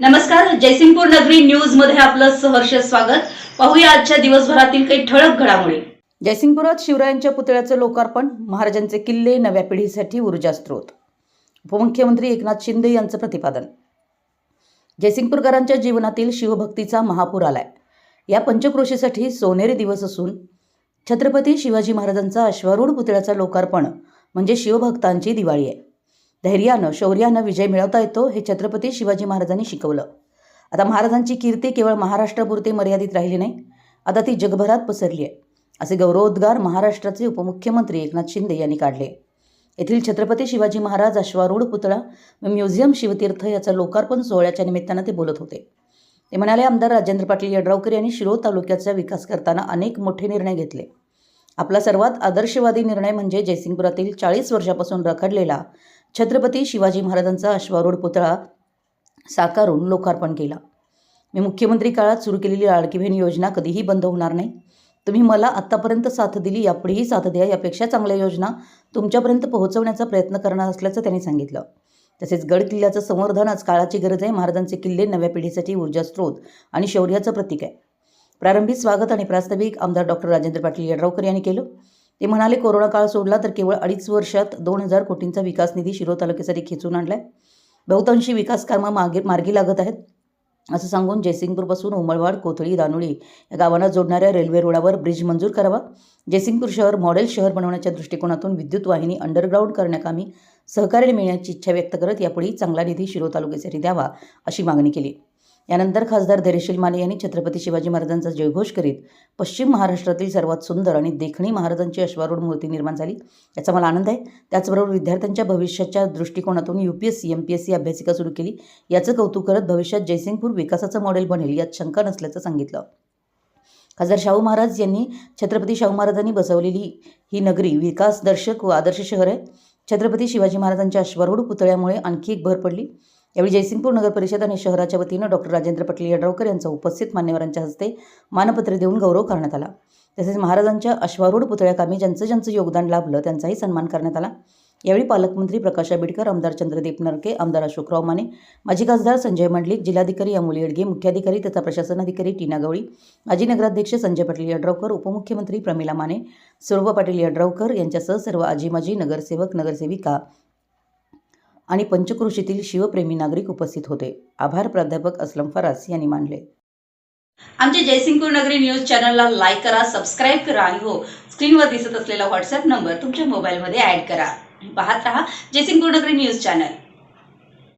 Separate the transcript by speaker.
Speaker 1: नमस्कार जयसिंगपूर नगरी न्यूजमध्ये आपलं सहर्ष स्वागत. पाहूया आजच्या दिवसभरातील काही ठळक घडामोडी. जयसिंगपुरात शिवरायांच्या पुतळ्याचं लोकार्पण महाराजांचे किल्ले नव्या पिढीसाठी ऊर्जा स्रोत उपमुख्यमंत्री एकनाथ शिंदे यांचं प्रतिपादन. जयसिंगपूरकरांच्या जीवनातील शिवभक्तीचा महापूर आलाय. या पंचक्रोशीसाठी सोनेरी दिवस असून छत्रपती शिवाजी महाराजांचा अश्वारूढ पुतळ्याचं लोकार्पण म्हणजे शिवभक्तांची दिवाळी आहे. धैर्यानं शौर्यानं विजय मिळवता येतो हे छत्रपती शिवाजी महाराजांनी शिकवलं. आता महाराजांची कीर्ती केवळ महाराष्ट्रापुरती मर्यादित राहिली नाही आता ती जगभरात पसरली आहे असे गौरवोद्गार महाराष्ट्राचे उपमुख्यमंत्री एकनाथ शिंदे यांनी काढले. येथील छत्रपती शिवाजी महाराज अश्वारूढ पुतळा व म्युझियम शिवतीर्थ याचा लोकार्पण सोहळ्याच्या निमित्तानं ते बोलत होते. ते म्हणाले आमदार राजेंद्र पाटील यड्रावकर यांनी शिरोळ तालुक्याचा विकास करताना अनेक मोठे निर्णय घेतले. आपला सर्वात आदर्शवादी निर्णय म्हणजे जयसिंगपुरातील चाळीस वर्षापासून रखडलेला छत्रपती शिवाजी महाराजांचा अश्वारूढ पुतळा साकारून लोकार्पण केला. मी मुख्यमंत्री काळात सुरू केलेली लाडकी बहीण योजना कधीही बंद होणार नाही. तुम्ही मला आत्तापर्यंत साथ दिली यापुढेही साथ द्या यापेक्षा चांगल्या योजना तुमच्यापर्यंत पोहोचवण्याचा प्रयत्न करणार असल्याचं त्यांनी सांगितलं. तसेच गड किल्ल्याचं संवर्धन आज काळाची गरज आहे. महाराजांचे किल्ले नव्या पिढीसाठी ऊर्जा स्रोत आणि शौर्याचं प्रतीक आहे. प्रारंभी स्वागत आणि प्रास्ताविक आमदार डॉक्टर राजेंद्र पाटील यड्रावकर यांनी केलं. ते म्हणाले कोरोना काळ सोडला तर केवळ अडीच वर्षात दोन हजार कोटींचा विकास निधी शिरो तालुक्यासाठी खेचून आणलाय. बहुतांशी विकास कामं मागे मार्गी लागत आहेत. असं सांगून जयसिंगपूरपासून उमळवाड कोथळी दानोळी या गावांना जोडणाऱ्या रेल्वे रोडावर ब्रिज मंजूर करावा. जयसिंगपूर शहर मॉडेल शहर बनवण्याच्या दृष्टिकोनातून विद्युत वाहिनी अंडरग्राऊंड करण्याकामी सहकार्य मिळण्याची इच्छा व्यक्त करत यापुढे चांगला निधी शिरो तालुक्यासाठी द्यावा अशी मागणी केली. यानंतर खासदार धैर्यशील माने यांनी छत्रपती शिवाजी महाराजांचा जयघोष करीत पश्चिम महाराष्ट्रातील सर्वात सुंदर आणि देखणी महाराजांची अश्वारूढ मूर्ती निर्माण झाली. याचा मला आनंद आहे. त्याचबरोबर विद्यार्थ्यांच्या भविष्याच्या दृष्टिकोनातून U P S C M P S C अभ्यासिका सुरू केली. याचं कौतुक करत भविष्यात जयसिंगपूर विकासाचं मॉडेल बनेल यात शंका नसल्याचं सांगितलं. खासदार शाहू महाराज यांनी छत्रपती शाहू महाराजांनी बसवलेली ही नगरी विकासदर्शक व आदर्श शहर आहे. छत्रपती शिवाजी महाराजांच्या अश्वारूढ पुतळ्यामुळे आणखी एक भर पडली. यावेळी जयसिंगपूर नगर परिषद आणि शहराच्या वतीनं डॉक्टर राजेंद्र पाटील यड्रावकर यांचा उपस्थित मान्यवरांच्या हस्ते मानपत्र देऊन गौरव करण्यात आला. तसेच महाराजांच्या अश्वारूढ पुतळ्याकामी ज्यांचं ज्यांचं योगदान लाभलं त्यांचाही सन्मान करण्यात आला. यावेळी पालकमंत्री प्रकाश आंबेडकर आमदार चंद्रदीप नरके आमदार अशोकराव माने माजी खासदार संजय मंडलिक जिल्हाधिकारी अमोल येडगे मुख्याधिकारी तथा प्रशासन अधिकारी टीना गवळी माजी नगराध्यक्ष संजय पाटील यड्रावकर उपमुख्यमंत्री प्रमिला माने सुरभ पाटील यड्रावकर यांच्यासह सर्व आजी माजी नगरसेवक नगरसेविका आणि पंचक्रोशीतील शिवप्रेमी नागरिक उपस्थित होते. आभार प्राध्यापक असलम फरास यांनी मानले. आमच्या जयसिंगपूर नगरी न्यूज चॅनलला लाईक करा सबस्क्राईब करा आणि हो स्क्रीनवर दिसत असलेला व्हॉट्सअप नंबर तुमच्या मोबाईलमध्ये ॲड करा. पाहत रहा जयसिंगपूर नगरी न्यूज चॅनल.